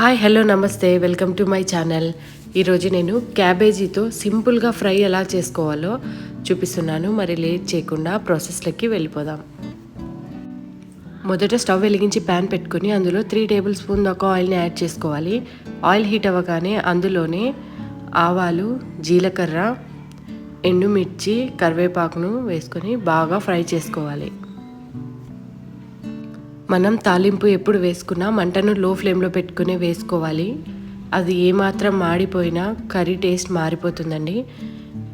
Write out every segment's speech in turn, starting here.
Hi hello నమస్తే. Welcome to my channel ఈరోజు నేను క్యాబేజీతో సింపుల్గా ఫ్రై ఎలా చేసుకోవాలో చూపిస్తున్నాను. మరి లేట్ చేయకుండా ప్రాసెస్లోకి వెళ్ళిపోదాం. మొదట స్టవ్ వెలిగించి ప్యాన్ పెట్టుకుని అందులో త్రీ టేబుల్ స్పూన్ దాకా ఆయిల్ని యాడ్ చేసుకోవాలి. ఆయిల్ హీట్ అవ్వగానే అందులోనే ఆవాలు జీలకర్ర ఎండుమిర్చి కరివేపాకును వేసుకొని బాగా ఫ్రై చేసుకోవాలి. మనం తాలింపు ఎప్పుడు వేసుకున్నా మంటను లో ఫ్లేమ్లో పెట్టుకుని వేసుకోవాలి. అది ఏమాత్రం మాడిపోయినా కర్రీ టేస్ట్ మారిపోతుందండి.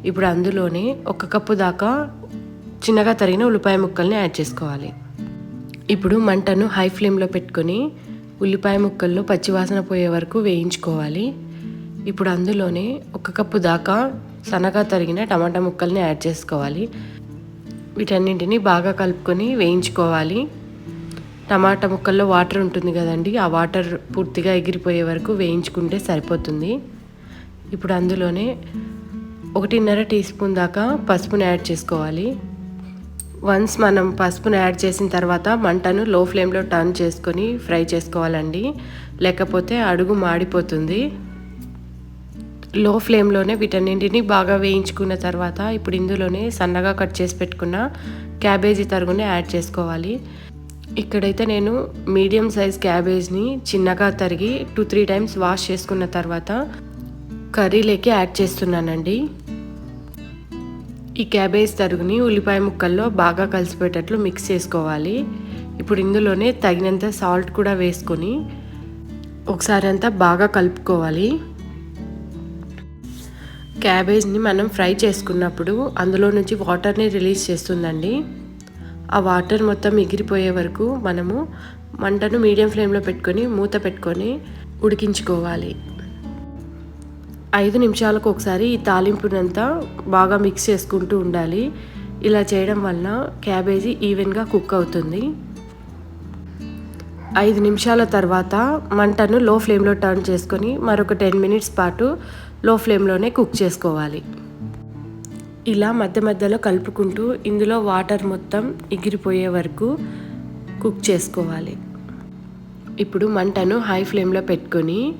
ఇప్పుడు అందులోనే ఒక కప్పు దాకా చిన్నగా తరిగిన ఉల్లిపాయ ముక్కల్ని యాడ్ చేసుకోవాలి. ఇప్పుడు మంటను హై ఫ్లేమ్లో పెట్టుకొని ఉల్లిపాయ ముక్కల్లో పచ్చివాసన పోయే వరకు వేయించుకోవాలి. ఇప్పుడు అందులోనే ఒక కప్పు దాకా సన్నగా తరిగిన టమాటా ముక్కల్ని యాడ్ చేసుకోవాలి. వీటన్నింటిని బాగా కలుపుకొని వేయించుకోవాలి. టమాటా ముక్కల్లో వాటర్ ఉంటుంది కదండి ఆ వాటర్ పూర్తిగా ఎగిరిపోయే వరకు వేయించుకుంటే సరిపోతుంది. ఇప్పుడు అందులోనే ఒకటిన్నర టీ స్పూన్ దాకా పసుపుని యాడ్ చేసుకోవాలి. వన్స్ మనం పసుపును యాడ్ చేసిన తర్వాత మంటను లో ఫ్లేమ్లో టర్న్ చేసుకొని ఫ్రై చేసుకోవాలండి. లేకపోతే అడుగు మాడిపోతుంది. లో ఫ్లేమ్లోనే వీటన్నింటిని బాగా వేయించుకున్న తర్వాత ఇప్పుడు ఇందులోనే సన్నగా కట్ చేసి పెట్టుకున్న క్యాబేజీ తరుగుని యాడ్ చేసుకోవాలి. ఇక్కడైతే నేను మీడియం సైజ్ క్యాబేజ్ని చిన్నగా తరిగి టూ త్రీ టైమ్స్ వాష్ చేసుకున్న తర్వాత కర్రీలోకి యాడ్ చేస్తున్నానండి. ఈ క్యాబేజ్ తరుగుని ఉల్లిపాయ ముక్కల్లో బాగా కలిసిపోయేటట్లు మిక్స్ చేసుకోవాలి. ఇప్పుడు ఇందులోనే తగినంత సాల్ట్ కూడా వేసుకొని ఒకసారి అంతా బాగా కలుపుకోవాలి. క్యాబేజ్ని మనం ఫ్రై చేసుకున్నప్పుడు అందులో నుంచి వాటర్ని రిలీజ్ చేస్తుందండి. ఆ వాటర్ మొత్తం ఎగిరిపోయే వరకు మనము మంటను మీడియం ఫ్లేమ్లో పెట్టుకొని మూత పెట్టుకొని ఉడికించుకోవాలి. ఐదు నిమిషాలకు ఒకసారి ఈ తాలింపునంతా బాగా మిక్స్ చేసుకుంటూ ఉండాలి. ఇలా చేయడం వల్ల క్యాబేజీ ఈవెన్గా కుక్ అవుతుంది. ఐదు నిమిషాల తర్వాత మంటను లో ఫ్లేమ్లో టర్న్ చేసుకొని మరొక టెన్ మినిట్స్ పాటు లో ఫ్లేమ్లోనే కుక్ చేసుకోవాలి. ఇలా మధ్య మధ్యలో కలుపుకుంటూ ఇందులో వాటర్ మొత్తం ఎగిరిపోయే వరకు కుక్ చేసుకోవాలి. ఇప్పుడు మంటను హై ఫ్లేమ్లో పెట్టుకొని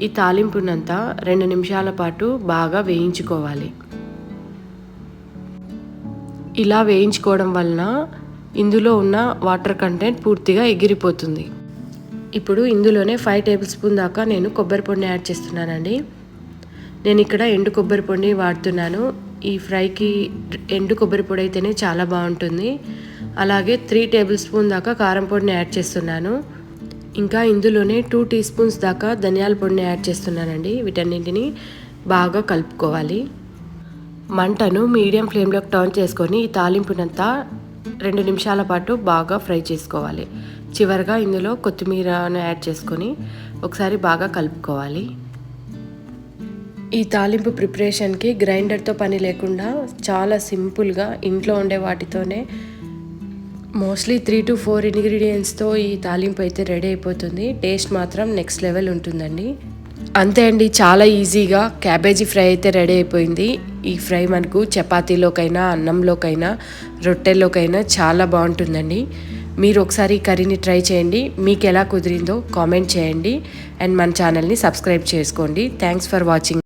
ఈ తాలింపునంతా రెండు నిమిషాల పాటు బాగా వేయించుకోవాలి. ఇలా వేయించుకోవడం వలన ఇందులో ఉన్న వాటర్ కంటెంట్ పూర్తిగా ఎగిరిపోతుంది. ఇప్పుడు ఇందులోనే ఫైవ్ టేబుల్ స్పూన్ దాకా నేను కొబ్బరి పొడిని యాడ్ చేస్తున్నానండి. నేను ఇక్కడ ఎండు కొబ్బరి పొడిని వాడుతున్నాను. ఈ ఫ్రైకి ఎండు కొబ్బరి పొడి అయితేనే చాలా బాగుంటుంది. అలాగే త్రీ టేబుల్ స్పూన్ దాకా కారం పొడిని యాడ్ చేస్తున్నాను. ఇంకా ఇందులోనే టూ టీ స్పూన్స్ దాకా ధనియాల పొడిని యాడ్ చేస్తున్నానండి. వీటన్నింటిని బాగా కలుపుకోవాలి. మంటను మీడియం ఫ్లేమ్లోకి టర్న్ చేసుకొని ఈ తాలింపునంతా రెండు నిమిషాల పాటు బాగా ఫ్రై చేసుకోవాలి. చివరిగా ఇందులో కొత్తిమీరను యాడ్ చేసుకొని ఒకసారి బాగా కలుపుకోవాలి. ఈ తాలింపు ప్రిపరేషన్కి గ్రైండర్తో పని లేకుండా చాలా సింపుల్గా ఇంట్లో ఉండే వాటితోనే మోస్ట్లీ త్రీ టు ఫోర్ ఇంగ్రీడియంట్స్తో ఈ తాలింపు అయితే రెడీ అయిపోతుంది. టేస్ట్ మాత్రం నెక్స్ట్ లెవెల్ ఉంటుందండి. అంతే అండి చాలా ఈజీగా క్యాబేజీ ఫ్రై అయితే రెడీ అయిపోయింది. ఈ ఫ్రై మనకు చపాతీలోకైనా అన్నంలోకైనా రొట్టెల్లోకైనా చాలా బాగుంటుందండి. మీరు ఒకసారి ఈ కర్రీని ట్రై చేయండి. మీకు ఎలా కుదిరిందో కామెంట్ చేయండి. అండ్ మన ఛానల్ని సబ్స్క్రైబ్ చేసుకోండి. Thanks for watching.